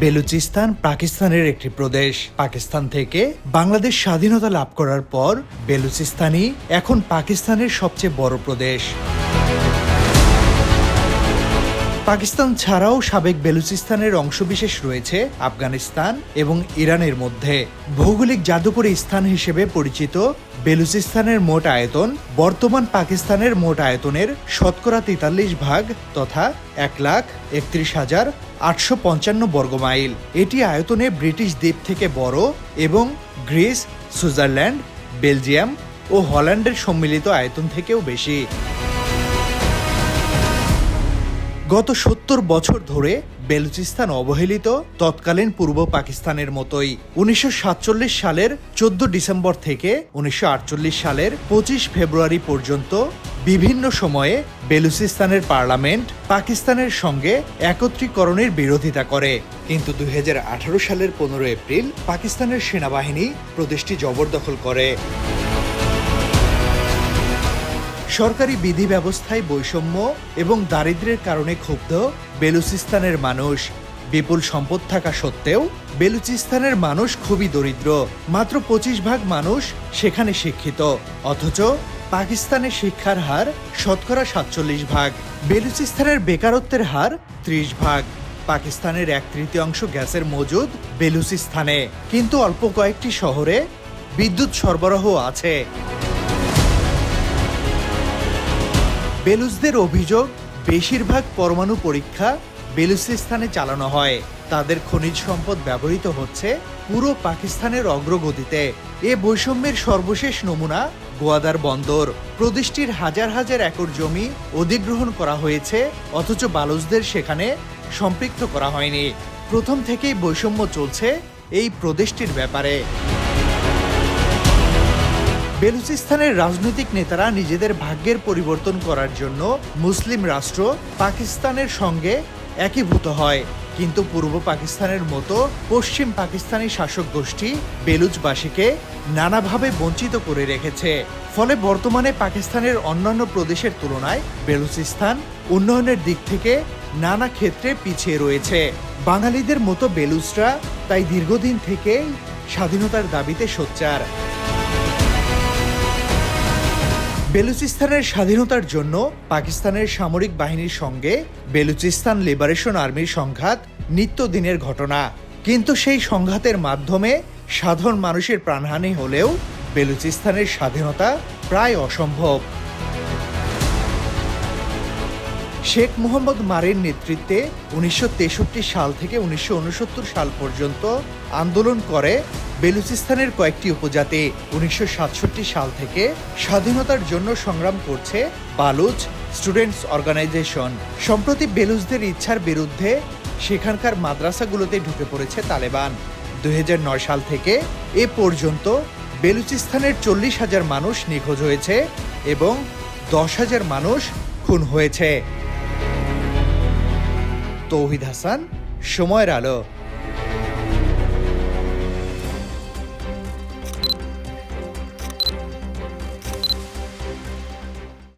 বেলুচিস্তান পাকিস্তানের একটি প্রদেশ। পাকিস্তান থেকে বাংলাদেশ স্বাধীনতা লাভ করার পর বেলুচিস্তানই এখন পাকিস্তানের সবচেয়ে বড় প্রদেশ। পাকিস্তান ছাড়াও সাবেক বেলুচিস্তানের অংশবিশেষ রয়েছে আফগানিস্তান এবং ইরানের মধ্যে। ভৌগোলিক জাদুকরী স্থান হিসেবে পরিচিত বেলুচিস্তানের মোট আয়তন বর্তমান পাকিস্তানের মোট আয়তনের শতকরা তেতাল্লিশ ভাগ তথা এক লাখ একত্রিশ হাজার আটশো পঞ্চান্ন বর্গমাইল। এটি আয়তনে ব্রিটিশ দ্বীপ থেকে বড় এবং গ্রিস, সুইজারল্যান্ড, বেলজিয়াম ও হল্যান্ডের সম্মিলিত আয়তন থেকেও বেশি। গত সত্তর বছর ধরে বেলুচিস্তান অবহেলিত, তৎকালীন পূর্ব পাকিস্তানের মতোই উনিশশো সাতচল্লিশ সালের চোদ্দ ডিসেম্বর থেকে উনিশশো আটচল্লিশ সালের পঁচিশ ফেব্রুয়ারি পর্যন্ত বিভিন্ন সময়ে বেলুচিস্তানের পার্লামেন্ট পাকিস্তানের সঙ্গে একত্রীকরণের বিরোধিতা করে। কিন্তু দু হাজার আঠারো সালের পনেরো এপ্রিল পাকিস্তানের সেনাবাহিনী প্রদেশটি জবরদখল করে। সরকারি বিধি ব্যবস্থায় বৈষম্য এবং দারিদ্র্যের কারণে ক্ষুব্ধ বেলুচিস্তানের মানুষ। বিপুল সম্পদ থাকা সত্ত্বেও বেলুচিস্তানের মানুষ খুবই দরিদ্র। মাত্র পঁচিশ ভাগ মানুষ সেখানে শিক্ষিত। অথচ পাকিস্তানের শিক্ষার হার শতকরা সাতচল্লিশ ভাগ। বেলুচিস্তানের বেকারত্বের হার ত্রিশ ভাগ। পাকিস্তানের এক তৃতীয়াংশ গ্যাসের মজুদ বেলুচিস্তানে। কিন্তু অল্প কয়েকটি শহরে বিদ্যুৎ সরবরাহ আছে। বেলুচদের অভিযোগ, বেশিরভাগ পরমাণু পরীক্ষা বেলুচিস্তানে চালানো হয়। তাদের খনিজ সম্পদ ব্যবহৃত হচ্ছে পুরো পাকিস্তানের অগ্রগতিতে। এ বৈষম্যের সর্বশেষ নমুনা গোয়াদার বন্দর। প্রদেশটির হাজার হাজার একর জমি অধিগ্রহণ করা হয়েছে, অথচ বালুচদের সেখানে সম্পৃক্ত করা হয়নি। প্রথম থেকেই বৈষম্য চলছে এই প্রদেশটির ব্যাপারে। বেলুচিস্তানের রাজনৈতিক নেতারা নিজেদের ভাগ্যের পরিবর্তন করার জন্য মুসলিম রাষ্ট্র পাকিস্তানের সঙ্গে একীভূত হয়। কিন্তু পূর্ব পাকিস্তানের মতো পশ্চিম পাকিস্তানি শাসক গোষ্ঠী বেলুচবাসীকে নানাভাবে বঞ্চিত করে রেখেছে। ফলে বর্তমানে পাকিস্তানের অন্যান্য প্রদেশের তুলনায় বেলুচিস্তান উন্নয়নের দিক থেকে নানা ক্ষেত্রে পিছিয়ে রয়েছে। বাঙালিদের মতো বেলুচরা তাই দীর্ঘদিন থেকে স্বাধীনতার দাবিতে সোচ্চার। বেলুচিস্তানের স্বাধীনতার জন্য পাকিস্তানের সামরিক বাহিনীর সঙ্গে বেলুচিস্তান লিবারেশন আর্মির সংঘাত নিত্যদিনের ঘটনা। কিন্তু সেই সংঘাতের মাধ্যমে সাধারণ মানুষের প্রাণহানি হলেও বেলুচিস্তানের স্বাধীনতা প্রায় অসম্ভব। শেখ মোহাম্মদ মারের নেতৃত্বে উনিশশো তেষট্টি সাল থেকে উনিশশো উনসত্তর সাল পর্যন্ত আন্দোলন করে বেলুচিস্তানের কয়েকটি উপজাতি। উনিশশো সাতষট্টি সাল থেকে স্বাধীনতার জন্য সংগ্রাম করছে বালুচ স্টুডেন্টস অর্গানাইজেশন। সম্প্রতি বেলুচদের ইচ্ছার বিরুদ্ধে সেখানকার মাদ্রাসাগুলোতে ঢুকে পড়েছে তালেবান। দুই হাজার নয় সাল থেকে এ পর্যন্ত বেলুচিস্তানের চল্লিশ হাজার মানুষ নিখোঁজ হয়েছে এবং দশ হাজার মানুষ খুন হয়েছে। তৌহিদ হাসান সময়ের আলো।